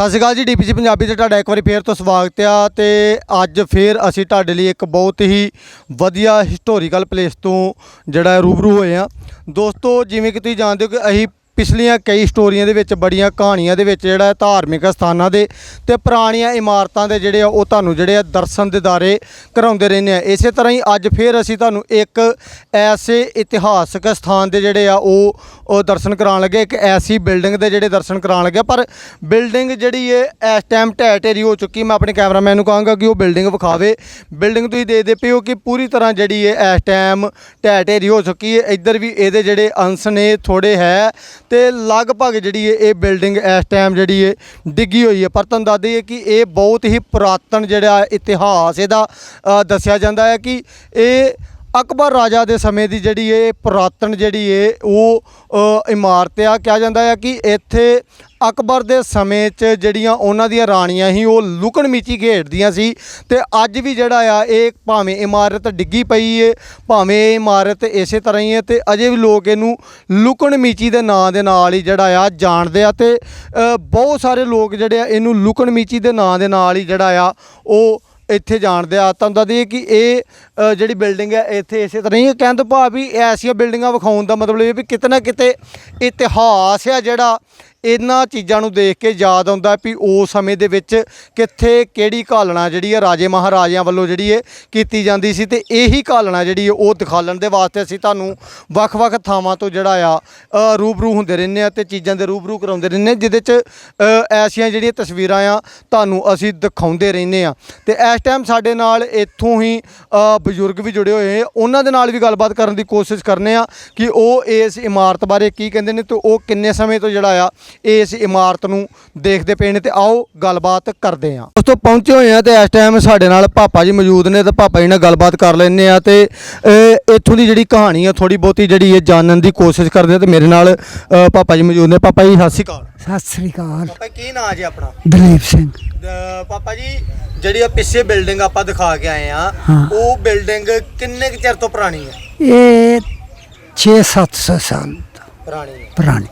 ਸਤਿ ਸ਼੍ਰੀ ਅਕਾਲ ਜੀ, ਡੀਪੀਸੀ ਪੰਜਾਬੀ ਤੇ ਤੁਹਾਡਾ ਇੱਕ ਵਾਰੀ ਫੇਰ ਤੋਂ ਸਵਾਗਤ ਆ ਤੇ ਅੱਜ ਫੇਰ ਅਸੀਂ ਤੁਹਾਡੇ ਲਈ ਇੱਕ ਬਹੁਤ ਹੀ ਵਧੀਆ ਹਿਸਟੋਰੀਕਲ ਪਲੇਸ ਤੋਂ ਜਿਹੜਾ ਰੂਬਰੂ ਹੋਏ ਆ। ਦੋਸਤੋ, ਜਿਵੇਂ ਕਿ ਤੁਸੀਂ ਜਾਣਦੇ ਹੋ ਕਿ ਅਸੀਂ ਪਿਛਲੀਆਂ ਕਈ ਸਟੋਰੀਆਂ ਦੇ ਵਿੱਚ, ਬੜੀਆਂ ਕਹਾਣੀਆਂ ਦੇ ਵਿੱਚ ਜਿਹੜਾ ਧਾਰਮਿਕ ਸਥਾਨਾਂ ਦੇ ਤੇ ਪੁਰਾਣੀਆਂ ਇਮਾਰਤਾਂ ਦੇ ਜਿਹੜੇ ਆ, ਉਹ ਤੁਹਾਨੂੰ ਜਿਹੜੇ ਆ ਦਰਸ਼ਨ ਦਿਦਾਰੇ ਕਰਾਉਂਦੇ ਰਹਿੰਦੇ ਆ। ਇਸੇ ਤਰ੍ਹਾਂ ਹੀ ਅੱਜ ਫੇਰ ਅਸੀਂ ਤੁਹਾਨੂੰ ਇੱਕ ਐਸੇ ਇਤਿਹਾਸਕ ਸਥਾਨ ਦੇ ਜਿਹੜੇ ਆ, ਉਹ ਉਹ ਦਰਸ਼ਨ ਕਰਾਉਣ ਲੱਗੇ। ਇੱਕ ਐਸੀ ਬਿਲਡਿੰਗ ਦੇ ਜਿਹੜੇ ਦਰਸ਼ਨ ਕਰਾਉਣ ਲੱਗੇ। ਪਰ ਬਿਲਡਿੰਗ ਜਿਹੜੀ ਹੈ ਇਸ ਟਾਈਮ ਢਹਿ ਢੇਰੀ ਹੋ ਚੁੱਕੀ। ਮੈਂ ਆਪਣੇ ਕੈਮਰਾਮੈਨ ਨੂੰ ਕਹਾਂਗਾ ਕਿ ਉਹ ਬਿਲਡਿੰਗ ਵਿਖਾਵੇ। ਬਿਲਡਿੰਗ ਤੁਸੀਂ ਦੇਖਦੇ ਪਏ ਹੋ ਕਿ ਪੂਰੀ ਤਰ੍ਹਾਂ ਜਿਹੜੀ ਹੈ ਇਸ ਟਾਈਮ ਢਹਿ ਢੇਰੀ ਹੋ ਚੁੱਕੀ ਹੈ ਇੱਧਰ ਵੀ ਇਹਦੇ ਜਿਹੜੇ ਅੰਸ਼ ਨੇ ਥੋੜੇ ਹੈ। ਤੇ ਲਗਭਗ ਜਿਹੜੀ ਹੈ ਇਹ ਬਿਲਡਿੰਗ ਇਸ ਟਾਈਮ ਜਿਹੜੀ ਹੈ ਡਿੱਗੀ ਹੋਈ ਹੈ। ਪਰ ਤੁਹਾਨੂੰ ਦੱਸ ਦਈਏ ਕਿ ਇਹ ਬਹੁਤ ਹੀ ਪੁਰਾਤਨ ਜਿਹੜਾ ਇਤਿਹਾਸ ਇਹਦਾ ਅ, ਦੱਸਿਆ ਜਾਂਦਾ ਹੈ ਕਿ ਇਹ ਅਕਬਰ ਰਾਜਾ ਦੇ ਸਮੇਂ ਦੀ ਜਿਹੜੀ ਇਹ ਪੁਰਾਤਨ ਜਿਹੜੀ ਇਹ ਉਹ ਇਮਾਰਤ ਆ, ਕਿਹਾ ਜਾਂਦਾ ਹੈ ਕਿ ਇੱਥੇ ਅਕਬਰ ਦੇ ਸਮੇਂ 'ਚ ਜਿਹੜੀਆਂ ਉਹਨਾਂ ਦੀਆਂ ਰਾਣੀਆਂ ਸੀ, ਉਹ ਲੁਕਣ ਮੀਚੀ ਖੇਡਦੀਆਂ ਸੀ ਤੇ ਅੱਜ ਵੀ ਜਿਹੜਾ ਆ ਇਹ ਭਾਵੇਂ ਇਮਾਰਤ ਡਿੱਗੀ ਪਈ ਏ, ਭਾਵੇਂ ਇਹ ਇਮਾਰਤ ਇਸੇ ਤਰ੍ਹਾਂ ਹੀ ਹੈ ਤੇ ਅਜੇ ਵੀ ਲੋਕ ਇਹਨੂੰ ਲੁਕਣ ਮੀਚੀ ਦੇ ਨਾਂ ਦੇ ਨਾਲ ਹੀ ਜਿਹੜਾ ਆ ਜਾਣਦੇ ਆ ਤੇ ਬਹੁਤ ਸਾਰੇ ਲੋਕ ਜਿਹੜੇ ਆ ਇਹਨੂੰ ਲੁਕਣ ਮੀਚੀ ਦੇ ਨਾਂ ਦੇ ਨਾਲ ਹੀ ਜਿਹੜਾ ਆ ਉਹ ਇੱਥੇ ਜਾਣਦੇ ਆ ਤੁਹਾਨੂੰ ਦੱਸ ਦਈਏ ਕਿ ਇਹ ਅ, ਜਿਹੜੀ ਬਿਲਡਿੰਗ ਹੈ ਇੱਥੇ ਇਸੇ ਤਰ੍ਹਾਂ ਹੀ ਕਹਿੰਦੇ ਕਹਿਣ ਭਾਵ ਵੀ ਐਸੀਆਂ ਬਿਲਡਿੰਗਾਂ ਵਿਖਾਉਣ ਦਾ ਮਤਲਬ ਇਹ ਵੀ ਕਿਤੇ ਨਾ ਕਿਤੇ ਇਤਿਹਾਸ ਆ ਜਿਹੜਾ ਇਹਨਾਂ ਚੀਜ਼ਾਂ ਨੂੰ ਦੇਖ ਕੇ ਯਾਦ ਆਉਂਦਾ ਵੀ ਉਸ ਸਮੇਂ ਦੇ ਵਿੱਚ ਕਿੱਥੇ ਕਿਹੜੀ ਘਾਲਣਾ ਜਿਹੜੀ ਹੈ ਰਾਜੇ ਮਹਾਰਾਜਿਆਂ ਵੱਲੋਂ ਜਿਹੜੀ ਹੈ ਕੀਤੀ ਜਾਂਦੀ ਸੀ ਤੇ ਇਹੀ ਘਾਲਣਾ ਜਿਹੜੀ ਹੈ ਉਹ ਦਿਖਾਲਣ ਦੇ ਵਾਸਤੇ ਅਸੀਂ ਤੁਹਾਨੂੰ ਵੱਖ-ਵੱਖ ਥਾਵਾਂ ਤੋਂ ਜਿਹੜਾ ਆ ਰੂਬਰੂ ਹੁੰਦੇ ਰਹਿੰਦੇ ਆ ਤੇ ਚੀਜ਼ਾਂ ਦੇ ਰੂਬਰੂ ਕਰਾਉਂਦੇ ਰਹਿੰਦੇ ਹਾਂ, ਜਿਹਦੇ 'ਚ ਐਸੀਆਂ ਜਿਹੜੀਆਂ ਤਸਵੀਰਾਂ ਆ ਤੁਹਾਨੂੰ ਅਸੀਂ ਦਿਖਾਉਂਦੇ ਰਹਿੰਦੇ ਆ। ਤੇ ਇਸ ਟਾਈਮ ਸਾਡੇ ਨਾਲ ਇੱਥੋਂ ਹੀ ਬਜ਼ੁਰਗ ਵੀ ਜੁੜੇ ਹੋਏ ਉਹਨਾਂ ਦੇ ਨਾਲ ਵੀ ਗੱਲਬਾਤ ਕਰਨ ਦੀ ਕੋਸ਼ਿਸ਼ ਕਰਨੇ ਆ ਕਿ ਉਹ ਇਸ ਇਮਾਰਤ ਬਾਰੇ ਕੀ ਕਹਿੰਦੇ ਨੇ ਤੇ ਉਹ ਕਿੰਨੇ ਸਮੇਂ ਤੋਂ ਜਿਹੜਾ ਆ ਇਸ ਇਮਾਰਤ ਨੂੰ ਦੇਖਦੇ ਪਏ ਨੇ ਤੇ ਆਓ ਗੱਲਬਾਤ ਕਰਦੇ ਆ ਉਸ ਤੋਂ ਪਹੁੰਚੇ ਹੋਏ ਆ ਤੇ ਇਸ ਟਾਈਮ ਸਾਡੇ ਨਾਲ ਪਾਪਾ ਜੀ ਮੌਜੂਦ ਨੇ ਤੇ ਪਾਪਾ ਜੀ ਨਾਲ ਗੱਲਬਾਤ ਕਰ ਲੈਂਦੇ ਆ ਤੇ ਇੱਥੋਂ ਦੀ ਜਿਹੜੀ ਕਹਾਣੀ ਆ ਥੋੜੀ ਬਹੁਤੀ ਜਿਹੜੀ ਇਹ ਜਾਣਨ ਦੀ ਕੋਸ਼ਿਸ਼ ਕਰਦੇ ਆ ਤੇ ਮੇਰੇ ਨਾਲ ਪਾਪਾ ਜੀ ਮੌਜੂਦ ਨੇ। ਪਾਪਾ ਜੀ ਸਤਿ ਸ਼੍ਰੀ ਅਕਾਲ। ਸਤਿ ਸ੍ਰੀ ਅਕਾਲ। ਪਾਪਾ ਕੀ ਨਾਂ ਜੀ ਆਪਣਾ? ਦਲੀਪ ਸਿੰਘ। ਪਾਪਾ ਜੀ ਜਿਹੜੀ ਆ ਪਿੱਛੇ ਬਿਲਡਿੰਗ ਆਪਾਂ ਦਿਖਾ ਕੇ ਆਏ ਆ ਹਾਂ। ਉਹ ਬਿਲਡਿੰਗ ਕਿੰਨੇ ਕੁ ਚਿਰ ਤੋਂ ਪੁਰਾਣੀ ਹੈ? ਇਹ 6-700 ਸਾਲ ਪੁਰਾਣੀ ਹੈ। ਪੁਰਾਣੀ।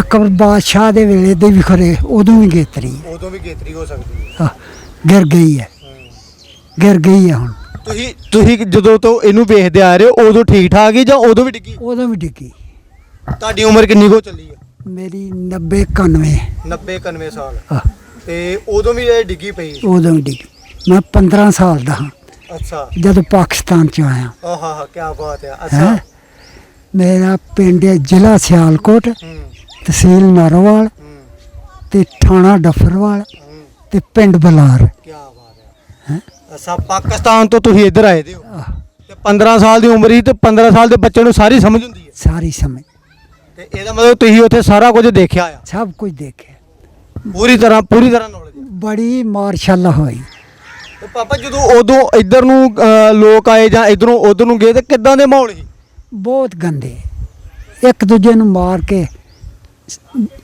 ਅਕਬਰ ਬਾਦਸ਼ਾਹ ਦੇ ਵੇਲੇ ਦੇ ਵੀ ਖਰੇ ਉਦੋਂ ਵੀ ਗੇਤਰੀ ਹੈ। ਉਦੋਂ ਵੀ ਗੇਤਰੀ ਹੋ ਸਕਦੀ ਹੈ। ਆਹ, ਗਿਰ ਗਈ ਹੈ। ਗਿਰ ਗਈ ਹੈ ਹੁਣ। ਤੁਸੀਂ ਤੁਸੀਂ ਜਦੋਂ ਤੋਂ ਇਹਨੂੰ ਵੇਖਦੇ ਆ ਰਹੇ ਹੋ ਉਦੋਂ ਠੀਕ ਠਾਕ ਹੀ ਜਾਂ ਉਦੋਂ ਵੀ ਡਿੱਗੀ? ਉਦੋਂ ਵੀ ਡਿੱਗੀ। ਤੁਹਾਡੀ ਉਮਰ ਕਿੰਨੀ ਕੋ ਚੱਲੀ ਹੈ? ਮੇਰੀ 90 91 90 91 ਸਾਲ। ਆਹ, ਤੇ ਉਦੋਂ ਵੀ ਇਹ ਡਿੱਗੀ ਪਈ? ਉਦੋਂ ਵੀ ਡਿੱਗੀ। ਮੈਂ 15 ਸਾਲ ਦਾ ਹਾਂ। ਅੱਛਾ। ਜਦੋਂ ਪਾਕਿਸਤਾਨ ਚ ਆਇਆ। ਆਹਾ ਹਾ ਕੀ ਬਾਤ ਹੈ। ਹੈ? ਅੱਛਾ। ਮੇਰਾ ਪਿੰਡ ਹੈ ਜ਼ਿਲ੍ਹਾ ਸਿਆਲਕੋਟ ਤਹਿਸੀਲ ਨਾਰੋਵਾਲ ਤੇ ਥਾਣਾ ਡਫਰਵਾਲ ਤੇ ਪਿੰਡ ਬਲਾਰ। ਕੀ ਬਾਤ ਹੈ। ਅੱਛਾ ਪਾਕਿਸਤਾਨ ਤੋਂ ਤੁਸੀਂ ਇੱਧਰ ਆਏ ਦੇ ਹੋ। ਤੇ 15 ਸਾਲ ਦੀ ਉਮਰ ਹੀ ਤੇ 15 ਸਾਲ ਦੇ ਬੱਚੇ ਨੂੰ ਸਾਰੀ ਸਮਝ ਹੁੰਦੀ ਹੈ? ਸਾਰੀ ਸਮਝ। ਤੇ ਇਹਦਾ ਮਤਲਬ ਤੁਸੀਂ ਉੱਥੇ ਸਾਰਾ ਕੁਝ ਦੇਖਿਆ ਆ? ਸਭ ਕੁਝ ਦੇਖਿਆ। ਪੂਰੀ ਤਰ੍ਹਾਂ ਪੂਰੀ ਤਰ੍ਹਾਂ ਨੌਲੇਜ ਬੜੀ ਮਾਰਸ਼ਾਅੱਲਾ ਹੋਈ। ਤੇ ਪਾਪਾ ਜਦੋਂ ਉਦੋਂ ਇੱਧਰ ਨੂੰ ਲੋਕ ਆਏ ਜਾਂ ਇਧਰੋਂ ਉਧਰ ਨੂੰ ਗਏ ਤੇ ਕਿੱਦਾਂ ਦੇ ਮਾਹੌਲ ਸੀ? ਬਹੁਤ ਗੰਦੇ। ਇੱਕ ਦੂਜੇ ਨੂੰ ਮਾਰ ਕੇ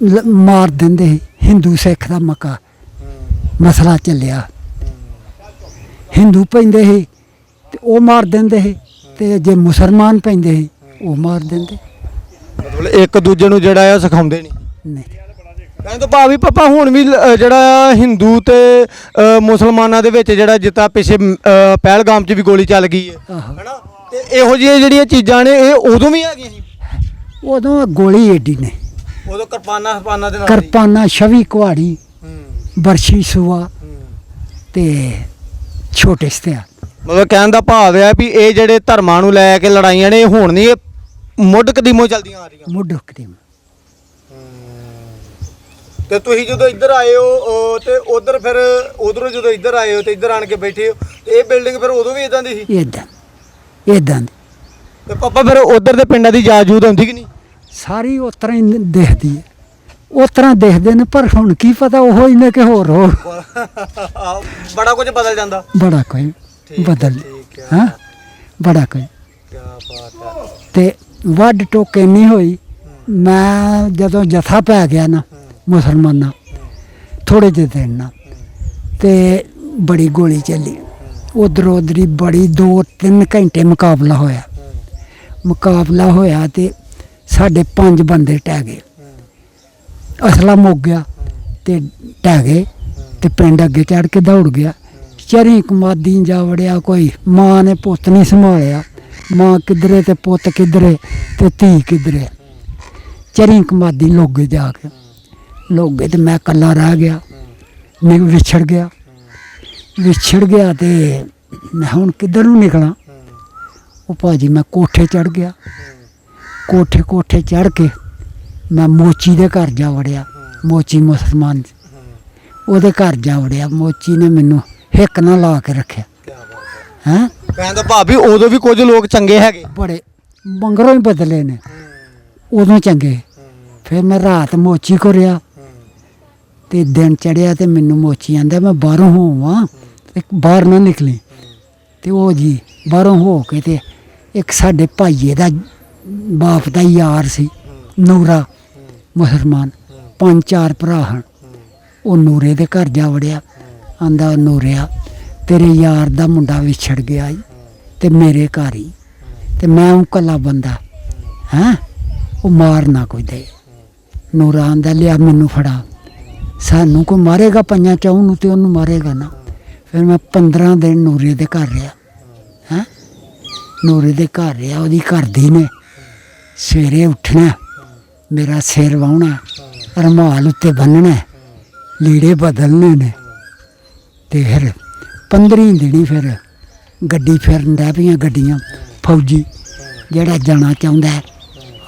ਲ- ਮਾਰ ਦਿੰਦੇ ਸੀ। ਹਿੰਦੂ ਸਿੱਖ ਦਾ ਮਕਾ। ਮਸਲਾ ਚੱਲਿਆ। ਹਿੰਦੂ ਪੈਂਦੇ ਸੀ ਤੇ ਉਹ ਮਾਰ ਦਿੰਦੇ ਸੀ ਤੇ ਜੇ ਮੁਸਲਮਾਨ ਪੈਂਦੇ ਸੀ ਉਹ ਮਾਰ ਦਿੰਦੇ। ਮਤਲਬ ਇੱਕ ਦੂਜੇ ਨੂੰ ਜਿਹੜਾ ਆ ਸਿਖਾਉਂਦੇ ਨਹੀਂ ਨਹੀਂ। ਕਹਿੰਦੇ ਤਾਂ ਭਾਵੇਂ ਪਾਪਾ ਹੁਣ ਵੀ ਲ- ਜਿਹੜਾ ਆ ਹਿੰਦੂ ਤੇ ਅ, ਮੁਸਲਮਾਨਾਂ ਦੇ ਵਿੱਚ ਜਿਹੜਾ ਜਿੱਤਾ ਪਿਛੇ ਅ, ਪਹਿਲਗਾਮ 'ਚ ਵੀ ਗੋਲੀ ਚੱਲ ਗਈ ਹੈ। ਆਹੋ। ਹੈਨਾ? ਤੇ ਇਹੋ ਜਿਹੀਆਂ ਜਿਹੜੀਆਂ ਚੀਜ਼ਾਂ ਨੇ ਇਹ ਉਦੋਂ ਵੀ ਹੈਗੀਆਂ ਸੀ? ਉਦੋਂ ਗੋਲੀ ਏਡੀ ਨੇ। ਉਦੋਂ ਕਿਰਪਾਨਾਂ ਹਰਪਾਨਾਂ ਦੇ ਨਾਲ ਕਿਰਪਾਨਾ ਛਵੀ ਕੁਹਾੜੀ ਹੂੰ। ਬਰਸ਼ੀ ਸੂਆ ਹੂੰ। ਤੇ ਛੋਟੇ ਸਤਿਆ ਮਤਲਬ ਕਹਿਣ ਦਾ ਭਾਵ ਹੈ ਵੀ ਇਹ ਜਿਹੜੇ ਧਰਮਾਂ ਨੂੰ ਲੈ ਕੇ ਲੜਾਈਆਂ ਨੇ ਇਹ ਹੁਣ ਨਹੀਂ ਇਹ ਮੁੱਢ ਕਦੀਮੋਂ ਚੱਲਦੀਆਂ ਆ ਰਹੀਆਂ। ਮੁੱਢ ਕਰੀਮ ਤੇ ਤੁਸੀਂ ਜਦੋਂ ਇੱਧਰ ਆਏ ਹੋ ਤੇ ਉਧਰ ਫਿਰ ਉਧਰੋਂ ਜਦੋਂ ਇੱਧਰ ਆਏ ਹੋ ਤੇ ਇੱਧਰ ਆਣ ਕੇ ਬੈਠੇ ਹੋ ਤੇ ਇਹ ਬਿਲਡਿੰਗ ਫਿਰ ਉਦੋਂ ਵੀ ਇਦਾਂ ਦੀ ਸੀ? ਇਦਾਂ ਇਦਾਂ ਤੇ ਪਾਪਾ ਫਿਰ ਉਧਰ ਦੇ ਪਿੰਡਾਂ ਦੀ ਜਾਜੂਦ ਹੁੰਦੀ ਕਿ ਨਹੀਂ? ਸਾਰੀ ਉਸ ਤਰ੍ਹਾਂ ਹੀ ਦਿਖਦੀ ਹੈ। ਉਸ ਤਰ੍ਹਾਂ ਦੇਖਦੇ ਨੇ ਪਰ ਹੁਣ ਕੀ ਪਤਾ ਉਹ ਹੀ ਨੇ ਕਿ ਹੋਰ ਹੋ। ਬੜਾ ਕੁਝ ਬਦਲ ਜਾਂਦਾ। ਬੜਾ ਕੋਈ ਬਦਲ ਹੈ। ਹਾਂ। ਬੜਾ ਕੋਈ ਕੀ ਬਾਤ ਹੈ। ਤੇ ਵੱਡ ਟੋਕੇ ਨਹੀਂ ਹੋਈ ਮੈਂ ਜਦੋਂ ਜਥਾ ਪੈ ਗਿਆ ਨਾ ਮੁਸਲਮਾਨਾਂ ਥੋੜੇ ਜਿਹੇ ਦਿਨ ਨਾ ਤੇ ਬੜੀ ਗੋਲੀ ਚੱਲੀ। ਉਧਰ ਉਧਰੀ ਬੜੀ 2-3 ਘੰਟੇ ਮੁਕਾਬਲਾ ਹੋਇਆ। ਮੁਕਾਬਲਾ ਹੋਇਆ ਤੇ ਸਾਡੇ ਪੰਜ ਬੰਦੇ ਟਹਿ ਗਏ। ਅਸਲਾ ਮੁੱਕ ਗਿਆ ਤੇ ਢਹਿ ਗਏ ਤੇ ਪਿੰਡ ਅੱਗੇ ਚੜ ਕੇ ਦੌੜ ਗਿਆ। ਚਰੀ ਕਮਾਦੀ ਜਾ ਵੜਿਆ ਕੋਈ, ਮਾਂ ਨੇ ਪੁੱਤ ਨਹੀਂ ਸੰਭਾਲਿਆ। ਮਾਂ ਕਿਧਰੇ ਤੇ ਪੁੱਤ ਕਿਧਰੇ ਤੇ ਧੀ ਕਿਧਰੇ। ਚਰੀ ਕਮਾਦੀ ਲੋਗੇ ਜਾ ਕੇ, ਲੋਗੇ ਤੇ ਮੈਂ ਇਕੱਲਾ ਰਹਿ ਗਿਆ। ਮੈਂ ਵਿਛੜ ਗਿਆ। ਵਿਛੜ ਗਿਆ ਤੇ ਮੈਂ ਹੁਣ ਕਿੱਧਰ ਨੂੰ ਨਿਕਲਾਂ? ਉਹ ਭਾਜੀ ਮੈਂ ਕੋਠੇ ਚੜ ਗਿਆ। ਕੋਠੇ ਕੋਠੇ ਚੜ ਕੇ ਮੈਂ ਮੋਚੀ ਦੇ ਘਰ ਜਾ ਵੜਿਆ। ਮੋਚੀ ਮੁਸਲਮਾਨ। ਉਹਦੇ ਘਰ ਜਾ ਵੜਿਆ। ਮੋਚੀ ਨੇ ਮੈਨੂੰ ਹਿੱਕ ਨਾ ਲਾ ਕੇ ਰੱਖਿਆ। ਹੈਂ? ਕਹਿੰਦਾ ਭਾਬੀ ਉਦੋਂ ਵੀ ਕੁਝ ਲੋਕ ਚੰਗੇ ਹੈਗੇ। ਬੜੇ ਬੰਗਰੋਂ ਹੀ ਬਦਲੇ ਨੇ। ਉਦੋਂ ਚੰਗੇ। ਫਿਰ ਮੈਂ ਰਾਤ ਮੋਚੀ ਕੋ ਰਿਹਾ ਤੇ ਦਿਨ ਚੜਿਆ ਤੇ ਮੈਨੂੰ ਮੋਚੀ ਆਂਦਾ ਮੈਂ ਬਾਹਰੋਂ ਹੋਵਾਂ। ਤੇ ਬਾਹਰ ਨਾ ਨਿਕਲੀ। ਤੇ ਉਹ ਜੀ ਬਾਹਰੋਂ ਹੋ ਕੇ ਤੇ ਇੱਕ ਸਾਡੇ ਭਾਈਏ ਦਾ ਬਾਪ ਦਾ ਯਾਰ ਸੀ, ਨੂਰਾ, ਮੁਸਲਮਾਨ। ਪੰਜ ਚਾਰ ਭਰਾ ਹਨ। ਉਹ ਨੂਰੇ ਦੇ ਘਰ ਜਾ ਵੜਿਆ। ਆਂਦਾ, ਨੂਰਿਆ, ਤੇਰੇ ਯਾਰ ਦਾ ਮੁੰਡਾ ਵਿਛੜ ਗਿਆ ਜੀ ਤੇ ਮੇਰੇ ਘਰ ਹੀ ਤੇ ਮੈਂ ਉਹ ਕੱਲਾ ਬੰਦਾ। ਹੈਂ? ਉਹ ਮਾਰ ਨਾ ਕੋਈ ਦੇ। ਨੂਰਾ ਆਂਦਾ, ਲਿਆ ਮੈਨੂੰ ਫੜਾ। ਸਾਨੂੰ ਕੋਈ ਮਾਰੇਗਾ ਪੰਜਾਂ ਚੌਂ ਨੂੰ ਤੇ ਉਹਨੂੰ ਮਾਰੇਗਾ ਨਾ। ਫਿਰ ਮੈਂ 15 ਦਿਨ ਨੂਰੇ ਦੇ ਘਰ ਰਿਹਾ। ਹੈਂ? ਨੂਰੇ ਦੇ ਘਰ ਰਿਹਾ, ਉਹਦੀ ਘਰ ਦੀ ਨੇ ਸਵੇਰੇ ਉੱਠਣਾ, ਮੇਰਾ ਸਿਰ ਵਾਉਣਾ ਰਮਾਲ ਉੱਤੇ ਬੰਨਣਾ ਲੀੜੇ ਬਦਲਨੇ ਨੇ। ਤੇ ਫਿਰ 15 ਦਿਨੀ ਫਿਰ ਗੱਡੀ ਫਿਰਨ ਦਾ ਪਈਆਂ ਗੱਡੀਆਂ, ਫੌਜੀ, ਜਿਹੜਾ ਜਾਣਾ ਚਾਹੁੰਦਾ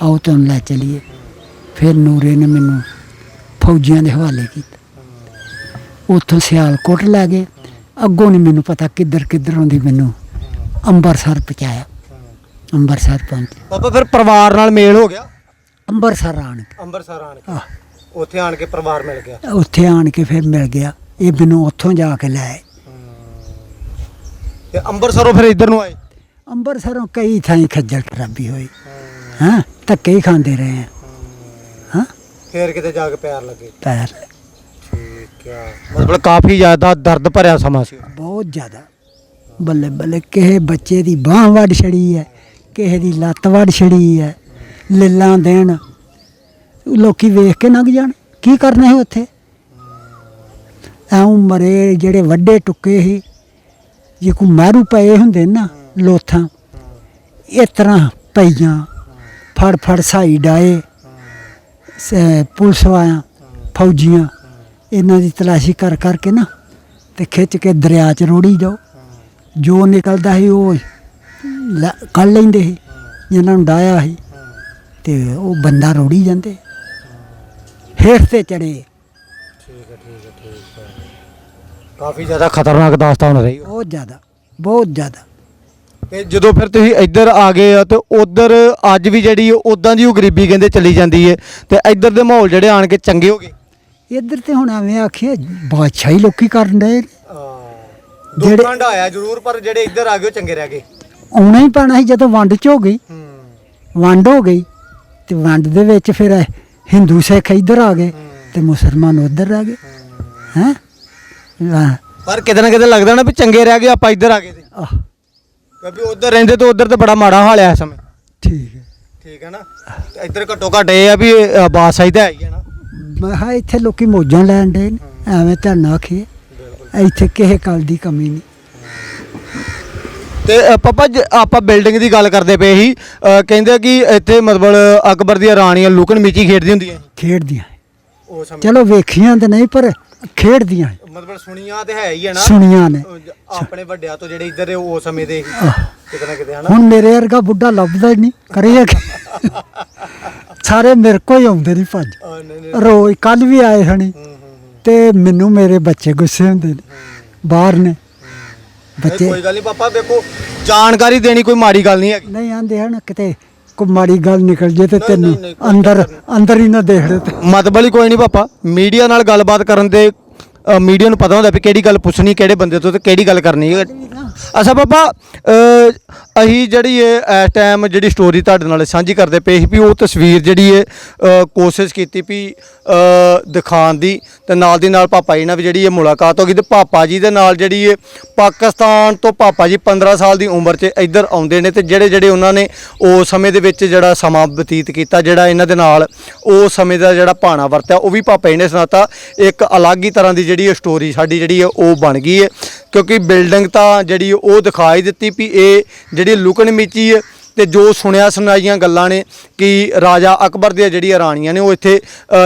ਆਓ ਤੁਹਾਨੂੰ ਲੈ ਚਲੀਏ। ਫਿਰ ਨੂਰੇ ਨੇ ਮੈਨੂੰ ਫੌਜੀਆਂ ਦੇ ਹਵਾਲੇ ਕੀਤਾ। ਉੱਥੋਂ ਸਿਆਲਕੋਟ ਲੈ ਗਏ। ਅੱਗੋਂ ਨਹੀਂ ਮੈਨੂੰ ਪਤਾ ਕਿੱਧਰ ਕਿੱਧਰੋਂ ਦੀ ਮੈਨੂੰ। ਅੰਮ੍ਰਿਤਸਰ ਪਹੁੰਚਾਇਆ। ਅੰਮ੍ਰਿਤਸਰ ਪਹੁੰਚ ਪਾਪਾ ਫਿਰ ਪਰਿਵਾਰ ਨਾਲ ਮੇਲ ਹੋ ਗਿਆ? ਅੰਮ੍ਰਿਤਸਰ ਆਣ ਕੇ। ਅੰਮ੍ਰਿਤਸਰ ਆਣ ਕੇ। ਉੱਥੇ ਆਣ ਕੇ ਪਰਿਵਾਰ ਮਿਲ ਗਿਆ? ਉੱਥੇ ਆਣ ਕੇ ਫਿਰ ਮਿਲ ਗਿਆ। ਇਹ ਮੈਨੂੰ ਉੱਥੋਂ ਜਾ ਕੇ ਲੈ ਆਏ। ਤੇ ਅੰਮ੍ਰਿਤਸਰੋਂ ਫਿਰ ਇੱਧਰ ਨੂੰ ਆਏ? ਅੰਮ੍ਰਿਤਸਰੋਂ ਕਈ ਥਾਈਂ ਖੱਜਲ ਖਰਾਬੀ ਹੋਈ। ਹਾਂ? ਧੱਕੇ ਹੀ ਖਾਂਦੇ ਰਹੇ ਹਾਂ? ਫੇਰ ਕਿਤੇ ਜਾ ਕੇ ਪੈਰ ਲੱਗੇ? ਪੈਰ ਮਤਲਬ ਕਾਫੀ ਜ਼ਿਆਦਾ ਦਰਦ ਭਰਿਆ ਸਮਾਂ ਸੀ। ਬਹੁਤ ਜ਼ਿਆਦਾ। ਬੱਲੇ ਬੱਲੇ ਕਿਸੇ ਬੱਚੇ ਦੀ ਬਾਹ ਵੱਢ ਛੜੀ ਹੈ, ਕਿਸੇ ਦੀ ਲੱਤ ਵੱਢ ਛੜੀ ਹੈ, ਲੱਲਾਂ ਦੇਣ। ਲੋਕੀ ਵੇਖ ਕੇ ਲੰਘ ਜਾਣ, ਕੀ ਕਰਨਾ ਹੈ ਉੱਥੇ? ਐਉਂ ਮਰੇ ਜਿਹੜੇ ਵੱਡੇ ਟੁੱਕੇ ਸੀ, ਜੇ ਕੋ ਮਾਰੂ ਪਏ ਹੁੰਦੇ ਨਾ ਲੋਥਾਂ, ਇਸ ਤਰ੍ਹਾਂ ਪਈਆਂ, ਫੜ ਫੜ ਸਾਈ ਡਾਏ ਪੁਲਿਸ ਵਾਲਿਆਂ, ਫੌਜੀਆਂ। ਇਹਨਾਂ ਦੀ ਤਲਾਸ਼ੀ ਕਰ ਕਰਕੇ ਨਾ ਤੇ ਖਿੱਚ ਕੇ ਦਰਿਆ 'ਚ ਰੋੜੀ ਜਾਓ। ਜੋ ਨਿਕਲਦਾ ਸੀ ਉਹ ਕੱਢ ਲੈਂਦੇ ਸੀ ਜਿਹਨਾਂ ਨੂੰ ਡਾਇਆ ਸੀ ਤੇ ਉਹ ਬੰਦਾ ਰੋੜੀ ਜਾਂਦੇ। ਹੇਠ ਤੇ ਚੜੇ। ਠੀਕ ਹੈ ਠੀਕ ਹੈ ਠੀਕ ਹੈ ਕਾਫੀ ਜ਼ਿਆਦਾ ਖਤਰਨਾਕ ਦਾਸਤਾਨ ਰਹੀ ਬਹੁਤ ਜ਼ਿਆਦਾ ਬਹੁਤ ਜ਼ਿਆਦਾ। ਤੇ ਜਦੋਂ ਫਿਰ ਤੁਸੀਂ ਇੱਧਰ ਆ ਗਏ ਆ ਤੇ ਉਧਰ ਅੱਜ ਵੀ ਜਿਹੜੀ ਉਦਾਂ ਦੀ ਉਹ ਗਰੀਬੀ ਕਹਿੰਦੇ ਚੱਲੀ ਜਾਂਦੀ ਹੈ ਤੇ ਇੱਧਰ ਦੇ ਮਾਹੌਲ ਜਿਹੜੇ ਆਣ ਕੇ ਚੰਗੇ ਹੋ ਗਏ? ਇੱਧਰ ਤੇ ਹੁਣ ਐਵੇਂ ਆਖੀਏ ਬਾਦਸ਼ਾਹੀ ਲੋਕੀ ਕਰਨ ਦੇ ਜਿਹੜੇ- ਦੁੱਖਾਂ ਦਾ ਆਇਆ ਜ਼ਰੂਰ ਪਰ ਜਿਹੜੇ ਇੱਧਰ ਆ ਗਏ ਉਹ ਚੰਗੇ ਰਹਿ ਗਏ। ਆਉਣਾ ਹੀ ਪੈਣਾ ਸੀ ਜਦੋਂ ਵੰਡ ਚ ਹੋ ਗਈ। ਹੂੰ। ਵੰਡ ਹੋ ਗਈ ਤੇ ਵੰਡ ਦੇ ਵਿੱਚ ਫਿਰ ਹਿੰਦੂ ਸਿੱਖ ਇੱਧਰ ਆ ਗਏ ਤੇ ਮੁਸਲਮਾਨ ਉੱਧਰ ਰਹਿ ਗਏ। ਹੈਂ। ਪਰ ਕਿਤੇ ਨਾ ਕਿਤੇ ਲੱਗਦਾ ਨਾ ਵੀ ਚੰਗੇ ਰਹਿ ਗਏ ਆਪਾਂ ਇੱਧਰ ਆ ਗਏ ਤੇ। ਆਹ। ਕਿਉਂਕਿ ਉਧਰ ਰਹਿੰਦੇ ਤੇ ਉਧਰ ਤੇ ਬੜਾ ਮਾੜਾ ਹਾਲ ਆ ਇਸ ਸਮੇਂ। ਠੀਕ ਹੈ। ਠੀਕ ਹੈ ਨਾ? ਇੱਧਰ ਘੱਟੋ ਘੱਟ ਇਹ ਆ ਵੀ ਬਾਦਸ਼ਾਹੀ ਤਾਂ ਹੈ ਹੀ ਹੈ ਨਾ। ਮੈਂ ਕਿਹਾ ਇੱਥੇ ਲੋਕੀ ਮੌਜਾਂ ਲੈਣ ਦੇ ਨੇ ਐਵੇਂ ਤਾਂ ਨਾ ਆਖੀਏ ਇੱਥੇ ਕਿਸੇ ਗੱਲ ਦੀ ਕਮੀ ਨਹੀਂ। ਤੇ ਅ, ਪਾਪਾ ਜੀ, ਆਪਾਂ ਬਿਲਡਿੰਗ ਦੀ ਗੱਲ ਕਰਦੇ ਪਏ ਸੀ। ਅ, ਕਹਿੰਦੇ ਕਿ ਇੱਥੇ ਮਤਲਬ ਅਕਬਰ ਦੀਆਂ ਰਾਣੀਆਂ ਲੁਕਣ ਮੀਚੀ ਖੇਡਦੀਆਂ ਹੁੰਦੀਆਂ ਖੇਡਦੀਆਂ। ਉਹ ਸਮੇਂ ਚਲੋ ਵੇਖੀਆਂ ਤੇ ਨਹੀਂ ਪਰ ਖੇਡਦੀਆਂ ਮਤਲਬ ਸੁਣੀਆਂ ਤੇ ਹੈ ਹੀ ਹੈ ਨਾ। ਸੁਣੀਆਂ ਨੇ। ਉਹ ਜ- ਆਪਣੇ ਵੱਡਿਆਂ ਤੋਂ ਜਿਹੜੇ ਇੱਧਰ ਦੇ ਉਹ ਸਮੇਂ ਦੇ ਸੀ, ਆਹ, ਕਿਤੇ ਨਾ ਕਿਤੇ ਹਨਾ। ਹੁਣ ਮੇਰੇ ਵਰਗਾ ਬੁੱਢਾ ਲੱਭਦਾ ਹੀ ਨਹੀਂ ਕਰੀਏ ਕੀ? ਸਾਰੇ ਮੇਰੇ ਕੋਲ ਹੀ ਆਉਂਦੇ ਨਹੀਂ ਭੱਜ। ਅ, ਨਹੀਂ, ਨਹੀਂ, ਰੋਜ਼ ਕੱਲ ਵੀ ਆਏ ਹਣੀ। ਹੂੰ, ਹੂੰ, ਹੂੰ। ਤੇ ਮੈਨੂੰ ਮੇਰੇ ਬੱਚੇ ਗੁੱਸੇ ਹੁੰਦੇ ਨੇ। ਬਾਹਰ ਨੇ। ਨਹੀਂ, ਬੱਚੇ ਕੋਈ ਗੱਲ ਨਹੀਂ ਪਾਪਾ ਵੇਖੋ ਜਾਣਕਾਰੀ ਦੇਣੀ ਕੋਈ ਮਾੜੀ ਗੱਲ ਨਹੀਂ ਹੈਗੀ। ਨਹੀਂ ਆਂਦੇ ਹਨ ਕਿਤੇ ਕੋਈ ਮਾੜੀ ਗੱਲ ਨਿਕਲ ਜੇ ਤੇ ਨਹੀਂ, ਤੈਨੂੰ ਨਹੀਂ, ਕੋਈ ਅੰਦਰ ਅੰਦਰ ਹੀ ਨਾ ਦੇਖ ਲੈ ਮਤਲਬ ਹੀ ਕੋਈ ਨਹੀਂ ਪਾਪਾ। ਮੀਡੀਆ ਨਾਲ ਗੱਲਬਾਤ ਕਰਨ ਦੇ ਮੀਡੀਆ ਨੂੰ ਪਤਾ ਹੁੰਦਾ ਵੀ ਕਿਹੜੀ ਗੱਲ ਪੁੱਛਣੀ, ਕਿਹੜੇ ਬੰਦੇ ਤੋਂ ਤੇ ਕਿਹੜੀ ਗੱਲ ਕਰਨੀ ਹੈ। ਅੱਛਾ ਬਾਬਾ ਅਸੀਂ ਜਿਹੜੀ ਇਹ ਇਸ ਟਾਈਮ ਜਿਹੜੀ ਸਟੋਰੀ ਤੁਹਾਡੇ ਨਾਲ ਸਾਂਝੀ ਕਰਦੇ ਪਏ ਸੀ ਵੀ ਉਹ ਤਸਵੀਰ ਜਿਹੜੀ ਹੈ ਅ, ਕੋਸ਼ਿਸ਼ ਕੀਤੀ ਵੀ ਅ, ਦਿਖਾਉਣ ਦੀ ਤੇ ਨਾਲ ਦੀ ਨਾਲ ਪਾਪਾ ਜੀ ਨਾਲ ਵੀ ਜਿਹੜੀ ਇਹ ਮੁਲਾਕਾਤ ਹੋ ਗਈ ਤੇ ਪਾਪਾ ਜੀ ਦੇ ਨਾਲ ਜਿਹੜੀ ਇਹ ਪਾਕਿਸਤਾਨ ਤੋਂ ਪਾਪਾ ਜੀ 15 ਸਾਲ ਦੀ ਉਮਰ 'ਚ ਇੱਧਰ ਆਉਂਦੇ ਨੇ ਤੇ ਜਿਹੜੇ ਜਿਹੜੇ ਉਹਨਾਂ ਨੇ ਉਸ ਸਮੇਂ ਦੇ ਵਿੱਚ ਜਿਹੜਾ ਸਮਾਂ ਬਤੀਤ ਕੀਤਾ ਜਿਹੜਾ ਇਹਨਾਂ ਦੇ ਨਾਲ ਉਸ ਸਮੇਂ ਦਾ ਜਿਹੜਾ ਭਾਣਾ ਵਰਤਿਆ ਉਹ ਵੀ ਪਾਪਾ ਜੀ ਨੇ ਸੁਣਾਤਾ। ਇੱਕ ਅਲੱਗ ਹੀ ਤਰ੍ਹਾਂ ਦੀ ਜਿਹੜੀ ਇਹ ਸਟੋਰੀ ਸਾਡੀ ਜਿਹੜੀ ਹੈ ਉਹ ਬਣ ਗਈ ਹੈ। ਕਿਉਂਕਿ ਬਿਲਡਿੰਗ ਤਾਂ ਜਿਹੜੀ ਉਹ ਦਿਖਾਈ ਦਿੱਤੀ ਵੀ ਇਹ ਜਿਹੜੀ ਲੁਕਣ ਮਿਚੀ ਤੇ ਜੋ ਸੁਣਿਆ ਸੁਣਾਈਆਂ ਗੱਲਾਂ ਨੇ ਕਿ ਰਾਜਾ ਅਕਬਰ ਦੀਆਂ ਜਿਹੜੀਆਂ ਰਾਣੀਆਂ ਨੇ ਉਹ ਇੱਥੇ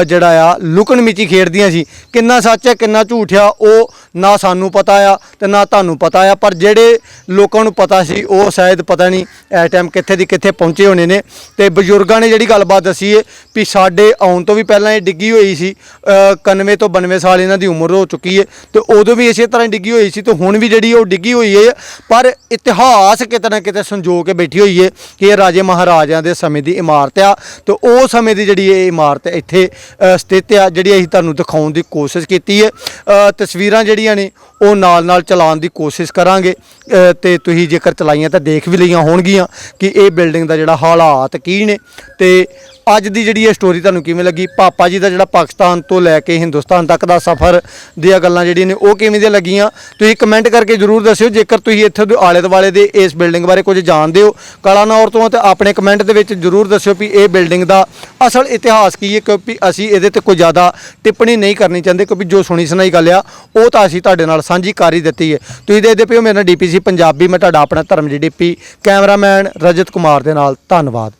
ਜਿਹੜਾ ਆ ਲੁਕਣ ਮਿਚੀ ਖੇਡਦੀਆਂ ਸੀ। ਕਿੰਨਾ ਸੱਚ ਹੈ ਕਿੰਨਾ ਝੂਠ ਆ ਉਹ ਨਾ ਸਾਨੂੰ ਪਤਾ ਆ ਤੇ ਨਾ ਤੁਹਾਨੂੰ ਪਤਾ ਆ ਪਰ ਜਿਹੜੇ ਲੋਕਾਂ ਨੂੰ ਪਤਾ ਸੀ ਉਹ ਸ਼ਾਇਦ ਪਤਾ ਨਹੀਂ ਇਸ ਟਾਈਮ ਕਿੱਥੇ ਦੀ ਕਿੱਥੇ ਪਹੁੰਚੇ ਹੋਣੇ ਨੇ। ਤੇ ਬਜ਼ੁਰਗਾਂ ਨੇ ਜਿਹੜੀ ਗੱਲਬਾਤ ਦੱਸੀ ਹੈ ਵੀ ਸਾਡੇ ਆਉਣ ਤੋਂ ਵੀ ਪਹਿਲਾਂ ਇਹ ਡਿੱਗੀ ਹੋਈ ਸੀ ਅ, 91 ਤੋਂ 92 ਸਾਲ ਇਹਨਾਂ ਦੀ ਉਮਰ ਹੋ ਚੁੱਕੀ ਹੈ ਤੇ ਉਦੋਂ ਵੀ ਇਸੇ ਤਰ੍ਹਾਂ ਡਿੱਗੀ ਹੋਈ ਸੀ ਤੇ ਹੁਣ ਵੀ ਜਿਹੜੀ ਉਹ ਡਿੱਗੀ ਹੋਈ ਹੈ ਪਰ ਇਤਿਹਾਸ ਕਿਤੇ ਨਾ ਕਿਤੇ ਸੰਜੋ ਕੇ ਬੈਠੀ ਹੋਈ ਹੈ ਕਿ ਇਹ ਰਾਜੇ ਮਹਾਰਾਜਿਆਂ ਦੇ ਸਮੇਂ ਦੀ ਇਮਾਰਤ ਆ ਤੇ ਉਹ ਸਮੇਂ ਦੀ ਜਿਹੜੀ ਇਹ ਇਮਾਰਤ ਇੱਥੇ ਸਥਿਤ ਆ ਜਿਹੜੀ ਅਸੀਂ ਤੁਹਾਨੂੰ ਦਿਖਾਉਣ ਦੀ ਕੋਸ਼ਿਸ਼ ਕੀਤੀ ਹੈ। ਤਸਵੀਰਾਂ ਜਿਹੜੀਆਂ ਨੇ ਉਹ ਨਾਲ ਨਾਲ ਚਲਾਉਣ ਦੀ ਕੋਸ਼ਿਸ਼ ਕਰਾਂਗੇ। ਅ, ਤੇ ਤੁਸੀਂ ਜੇਕਰ ਚਲਾਈਆਂ ਤਾਂ ਦੇਖ ਵੀ ਲਈਆਂ ਹੋਣਗੀਆਂ ਕਿ ਇਹ ਬਿਲਡਿੰਗ ਦਾ ਜਿਹੜਾ ਹਾਲਾਤ ਕੀ ਨੇ। ਤੇ ਅੱਜ ਦੀ ਜਿਹੜੀ ਇਹ ਸਟੋਰੀ ਤੁਹਾਨੂੰ ਕਿਵੇਂ ਲੱਗੀ? ਪਾਪਾ ਜੀ ਦਾ ਜਿਹੜਾ ਪਾਕਿਸਤਾਨ ਤੋਂ ਲੈ ਕੇ ਹਿੰਦੁਸਤਾਨ ਤੱਕ ਦਾ ਸਫ਼ਰ ਦੀਆਂ ਗੱਲਾਂ ਜਿਹੜੀਆਂ ਨੇ, ਉਹ ਕਿਵੇਂ ਦੀਆਂ ਲੱਗੀਆਂ? ਤੁਸੀਂ ਕਮੈਂਟ ਕਰਕੇ ਜਰੂਰ ਦੱਸਿਓ। ਜੇਕਰ ਤੁਸੀਂ ਇੱਥੇ ਦੇ ਆਲੇ ਦੁਆਲੇ ਦੇ ਇਸ ਬਿਲਡਿੰਗ ਬਾਰੇ ਕੁਝ ਜਾਣਦੇ ਹੋ, ਕਲਾਨੌਰ ਤੋਂ, ਤੇ ਆਪਣੇ ਕਮੈਂਟ ਦੇ ਵਿੱਚ ਜਰੂਰ ਦੱਸਿਓ ਵੀ ਇਹ ਬਿਲਡਿੰਗ ਦਾ ਅਸਲ ਇਤਿਹਾਸ ਕੀ ਹੈ, ਕਿਉਂਕਿ ਅਸੀਂ ਇਹਦੇ ਤੇ ਕੋਈ ਜ਼ਿਆਦਾ ਟਿੱਪਣੀ ਨਹੀਂ ਕਰਨੀ ਚਾਹੁੰਦੇ, ਕਿਉਂਕਿ ਜੋ ਸੁਣੀ ਸੁਣਾਈ ਗੱਲ ਆ, ਉਹ ਤਾਂ ਅਸੀਂ ਤੁਹਾਡੇ ਨਾਲ ਸਾਂਝੀ ਕਰ ਹੀ ਦਿੱਤੀ ਹੈ। ਤੁਸੀਂ ਦੇਖਦੇ ਪਿਓ ਮੇਰਾ ਡੀਪੀਸੀ ਪੰਜਾਬੀ ਮੈਂ ਤੁਹਾਡਾ ਆਪਣਾ ਧਰਮ ਜੀ ਡੀਪੀ ਕੈਮਰਾਮੈਨ ਰਜਤ ਕੁਮਾਰ ਦੇ ਨਾਲ। ਧੰਨਵਾਦ।